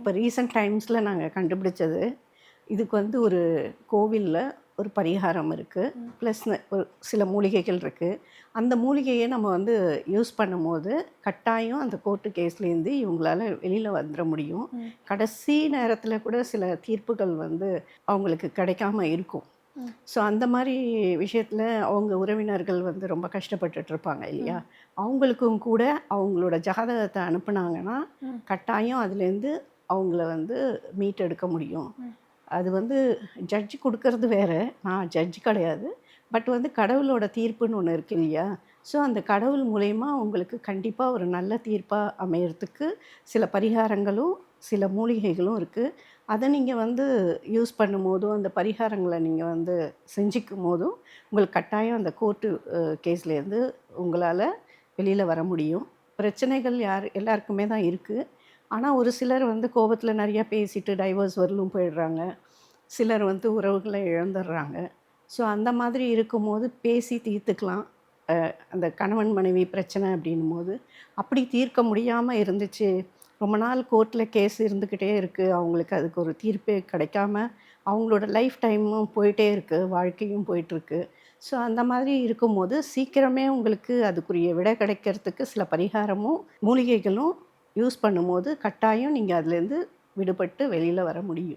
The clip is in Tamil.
இப்போ ரீசெண்ட் டைம்ஸில் நாங்கள் கண்டுபிடிச்சது இதுக்கு வந்து ஒரு கோவிலில் ஒரு பரிகாரம் இருக்குது ப்ளஸ் ஒரு சில மூலிகைகள் இருக்குது அந்த மூலிகையை நம்ம வந்து யூஸ் பண்ணும்போது கட்டாயம் அந்த கோர்ட்டு கேஸ்லேருந்து இவங்களால வெளியில் வந்துட முடியும். கடைசி நேரத்தில் கூட சில தீர்ப்புகள் வந்து அவங்களுக்கு கிடைக்காம இருக்கும். ஸோ அந்த மாதிரி விஷயத்தில் அவங்க உறவினர்கள் வந்து ரொம்ப கஷ்டப்பட்டுட்டு இருப்பாங்க இல்லையா? அவங்களுக்கும் கூட அவங்களோட ஜாதகத்தை அனுப்புனாங்கன்னா கட்டாயம் அதுலேருந்து அவங்கள வந்து மீட் எடுக்க முடியும். அது வந்து ஜட்ஜி கொடுக்கறது வேற. நான் ஜட்ஜ் கிடையாது. பட் வந்து கடவுளோட தீர்ப்புன்னு ஒன்று இருக்கு இல்லையா? ஸோ அந்த கடவுள் மூலயமா உங்களுக்கு கண்டிப்பாக ஒரு நல்ல தீர்ப்பாக அமையறதுக்கு சில பரிகாரங்களும் சில மூலிகைகளும் இருக்குது அதை நீங்கள் வந்து யூஸ் பண்ணும்போதும் அந்த பரிகாரங்களை நீங்கள் வந்து செஞ்சுக்கும் போதும் உங்களுக்கு கட்டாயம் அந்த கோர்ட்டு கேஸ்லேருந்து உங்களால் வெளியில் வர முடியும். பிரச்சனைகள் யார் எல்லாருக்குமே தான் இருக்குது ஆனால் ஒரு சிலர் வந்து கோபத்தில் நிறையா பேசிட்டு டைவர்ஸ் வரலும் போயிடுறாங்க. சிலர் வந்து உறவுகளை இழந்துடுறாங்க. ஸோ அந்த மாதிரி இருக்கும்போது பேசி தீர்த்துக்கலாம். அந்த கணவன் மனைவி பிரச்சனை அப்படின்னும் போது அப்படி தீர்க்க முடியாமல் இருந்துச்சு. ரொம்ப நாள் கோர்ட்டில் கேஸ் இருந்துக்கிட்டே இருக்குது அவங்களுக்கு அதுக்கு ஒரு தீர்ப்பே கிடைக்காம அவங்களோட லைஃப் டைமும் போயிட்டே இருக்குது வாழ்க்கையும் போயிட்டுருக்கு ஸோ அந்த மாதிரி இருக்கும்போது சீக்கிரமே உங்களுக்கு அதுக்குரிய விடை கிடைக்கிறதுக்கு சில பரிகாரமும் மூலிகைகளும் யூஸ் பண்ணும்போது கட்டாயம் நீங்கள் அதுலேருந்து விடுபட்டு வெளியில் வர முடியும்.